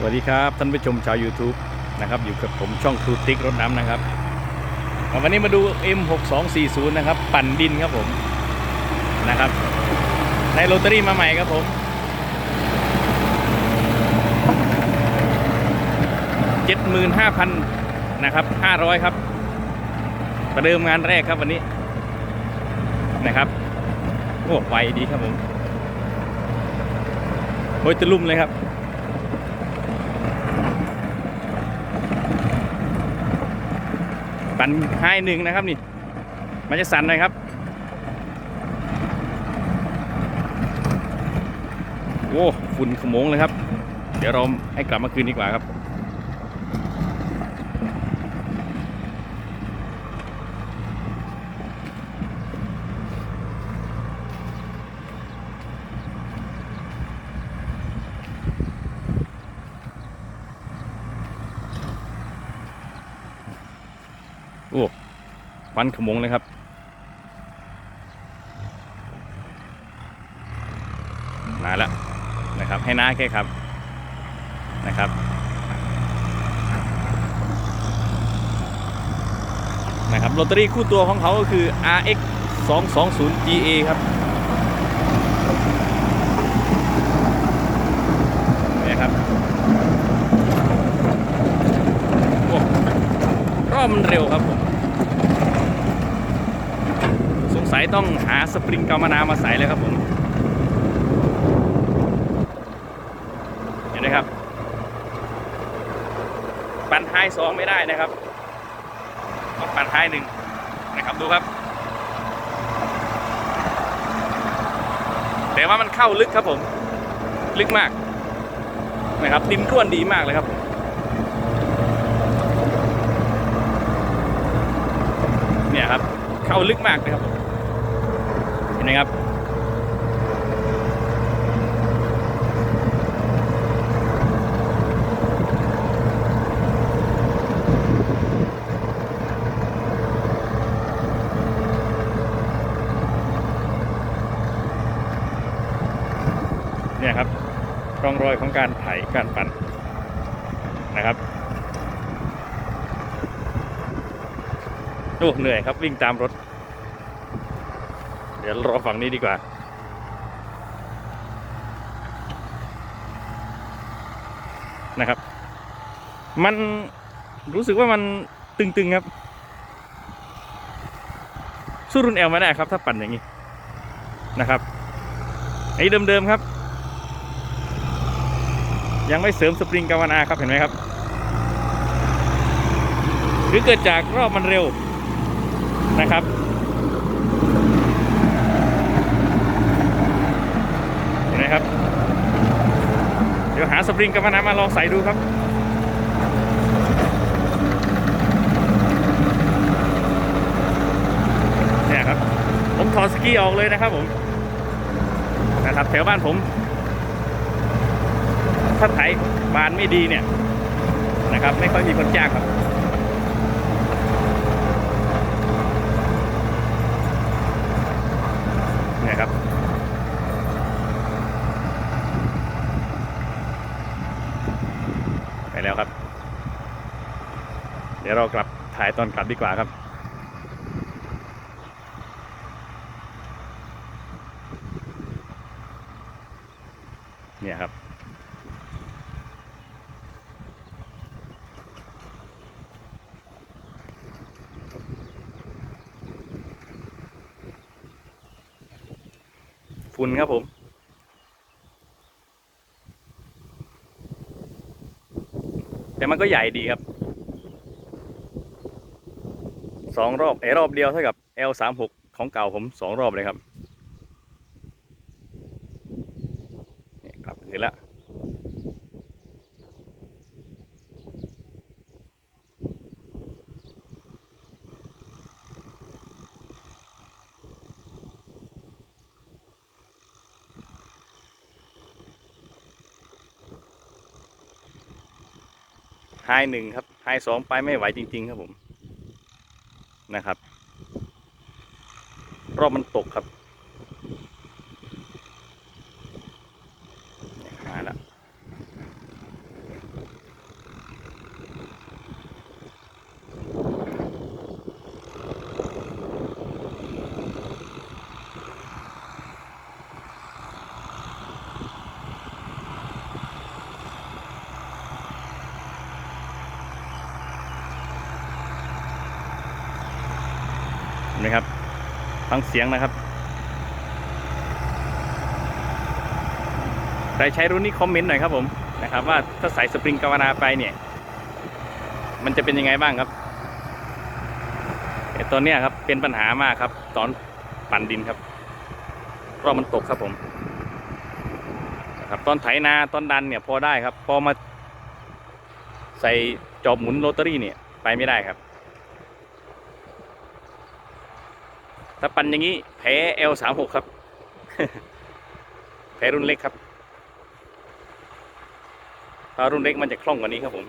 สวัสดีครับท่านผู้ชมชาว YouTube นะครับอยู่กับผมช่องครูติ๊กรถน้ำนะครับ วันนี้มาดู M6240 นะครับ ปั่นดินครับผมนะครับในโรตารี่มาใหม่ครับผม 75,000 นะครับ 500 ครับ ประเดิมงานแรกครับวันนี้นะครับโอ้ไวดีครับผมโอ้ยตะลุ่มเลยครับ ปั่นให้หนึ่งนะครับนี่ มันจะสั่นหน่อยครับ โอ้ฝุ่นขโมงเลยครับ เดี๋ยวเราให้กลับมาคืนดีกว่าครับ อ้ควันขโมงเลยครับ มาแล้วนะครับ ให้น้าแค่ครับนะครับนะครับลอตเตอรี่คู่ตัวของเขาก็คือ RX 220 GA ครับนี่ครับโอ้รอบมันเร็วครับผม สงสัยต้องหาสปริงกามานามาใส่เลยครับผม เห็นไหมครับ ปั่นท้ายสองไม่ได้นะครับ ต้องปั่นท้ายหนึ่งนะครับดูครับ แต่ว่ามันเข้าลึกครับผม ลึกมากนะครับดินร่วนดีมากเลยครับเนี่ยครับ เข้าลึกมากเลยครับ นไหมครับ เนี่ยครับร่องรอยของการไถการปั่นนะครับโอ้เหนื่อยครับวิ่งตามรถ ดี๋ยวรอฝั่งนี้ดีกว่า นะครับ มันรู้สึกว่ามันตึงๆครับ สู้รุ่นแอลไม่ได้ครับ ถ้าปั่นอย่างนี้นะครับไอ้เดิมๆครับ ยังไม่เสริมสปริงกาวนาครับเห็นไหมครับ หรือเกิดจากรอบมันเร็วนะครับ เห็นไหมครับ เดี๋ยวหา สปริงกาวนามาลองใส่ดูครับเนี่ยครับ ผมถอดสกีออกเลยนะครับผมนะครับแถวบ้านผม ถ้าไถบานไม่ดีเนี่ยนะครับ ไม่ค่อยมีคนจ้างครับ เนี่ยครับ ไปแล้วครับ เดี๋ยวเรากลับถ่ายตอนกลับดีกว่าครับเนี่ยครับ ฝุ่นครับผม แต่มันก็ใหญ่ดีครับ สองรอบไอรอบเดียวเท่ากับ L 3 6 ของเก่าผมสองรอบเลยครับนี่กลับคืนละไฮหนึ่งครับไฮสองไปไม่ไหวจริง ๆ ครับผม นะครับ รอบมันตกครับเนี่ยหาละ เห็ นไหมครับฟังเสียงนะครับใครใช้รุ่นนี้คอมเมนต์หน่อยครับผมนะครับ ว่าถ้าใส่สปริงกาวนาไปเนี่ย มันจะเป็นยังไงบ้างครับแต่ตอนเนี้ยครับเป็นปัญหามากครับ ตอนปั่นดินครับเพราะมันตกครับผมนะครับตอนไถนาตอนดันเนี่ยพอได้ครับ พอมาใส่จอบหมุนโรตารี่เนี่ยไปไม่ได้ครับ ถ้าปั่นอย่างนี้แพ้ L36 ครับ แพ้รุ่นเล็กครับถ้ารุ่นเล็กมันจะคล่องกว่านี้ครับผม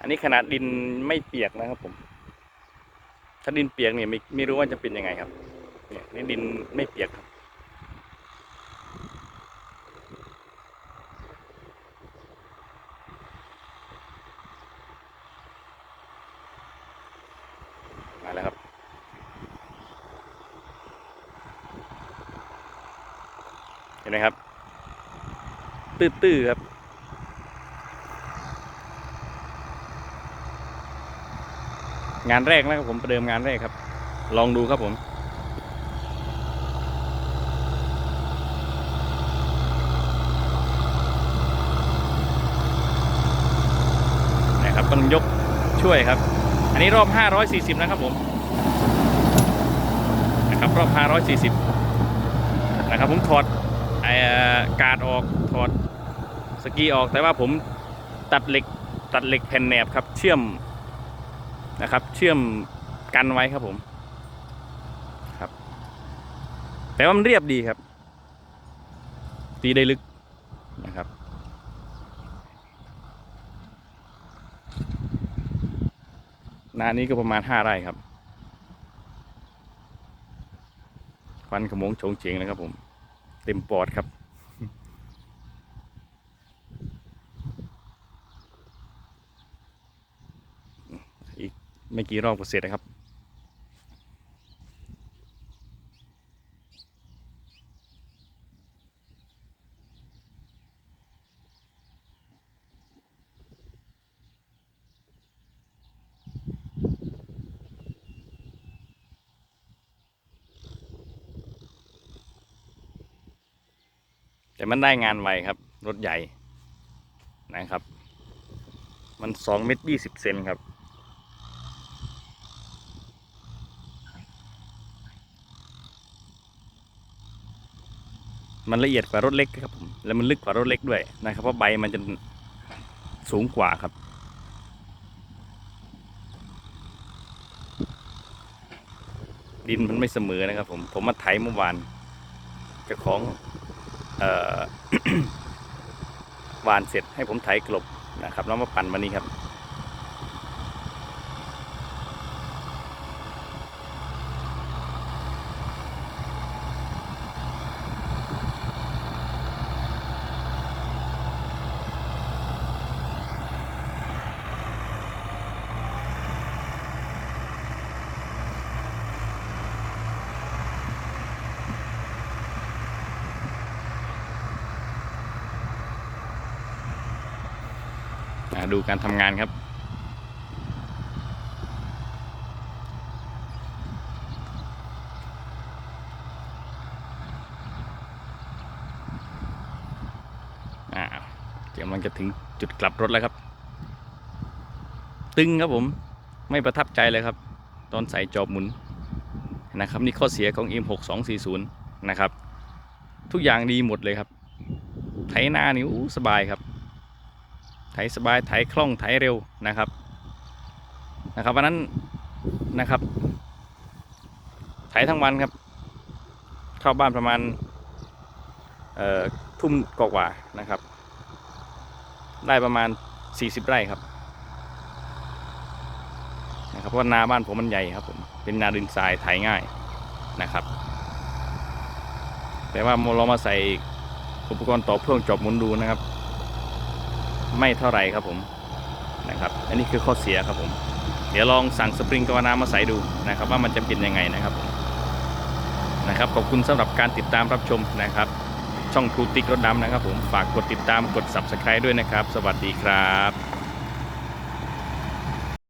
อันนี้ขนาดดินไม่เปียกนะครับผม ถ้าดินเปียกเนี่ยไม่ไม่รู้ว่าจะเป็นยังไงครับ เนี่ยนี่ดินไม่เปียกครับ มาแล้วครับ เห็นไหมครับ ตื้อๆครับงานแรกนะครับผมประเดิมงานแรกครับ ลองดูครับผมนะครับต้องยกช่วยครับ อันนี้รอบ 540 นะครับผมนะครับรอบ 540 นะครับผมถอด การ์ดออกถอดสกีออกแต่ว่าผมตัดเหล็กตัดเหล็กแผ่นแหนบครับ เชื่อมนะครับ เชื่อมกันไว้ครับผมครับ แต่ว่ามันเรียบดีครับ ตีได้ลึกนะครับนานี้ก็ประมาณห้าไร่ครับควันขโมงโฉงเฉงเลยครับผม เต็มปอดครับ ไม่กี่รอบก็เสร็จนะครับ แต่มันได้งานไวครับ รถใหญ่นะครับ มันสองเมตรยี่สิบเซนครับ มันละเอียดกว่ารถเล็กครับผมและมันลึกกว่ารถเล็กด้วยนะครับ เพราะใบมันจะสูงกว่าครับ ดินมันไม่เสมอนะครับ ผม ผมมาไถเมื่อวานเจ้าของออวานเสร็จให้ผมไถกลบนะครับแล้วมาปั่นวันนี้ครับ ดูการทำงานครับ เดี๋ยวมันจะถึงจุดกลับรถแล้วครับ ตึงครับผมไม่ประทับใจเลยครับ ตอนใส่จอบหมุนนะครับ นี่ข้อเสียของ M6240 นะครับ ทุกอย่างดีหมดเลยครับไถหน้านี่สบายครับ ถสบายไถคล่องไถเร็วนะครับนะครับวันนั้นนะครับ ไถทั้งวันครับ เข้าบ้านประมาณเอ่อทุ่มกว่านะครับ ได้ประมาณ 40 ไร่ครับนะครับเพราะนาบ้านผมมันใหญ่ครับผมเป็นนาดินทรายไถง่ายนะครับ แต่ว่าเรามาใส่อุปกรณ์ต่อพ่วงจอบหมุนดูนะครับ ไม่เท่าไรครับผมนะครับ อันนี้คือข้อเสียครับผม เดี๋ยวลองสั่งสปริงกาวนามาใส่ดูนะครับ ว่ามันจะเป็นยังไงนะครับผมนะครับขอบคุณสำหรับการติดตามรับชมนะครับ ช่องครูติ๊กรถดำนะครับผมฝากกดติดตามกด subscribe ด้วยนะครับ สวัสดีครับ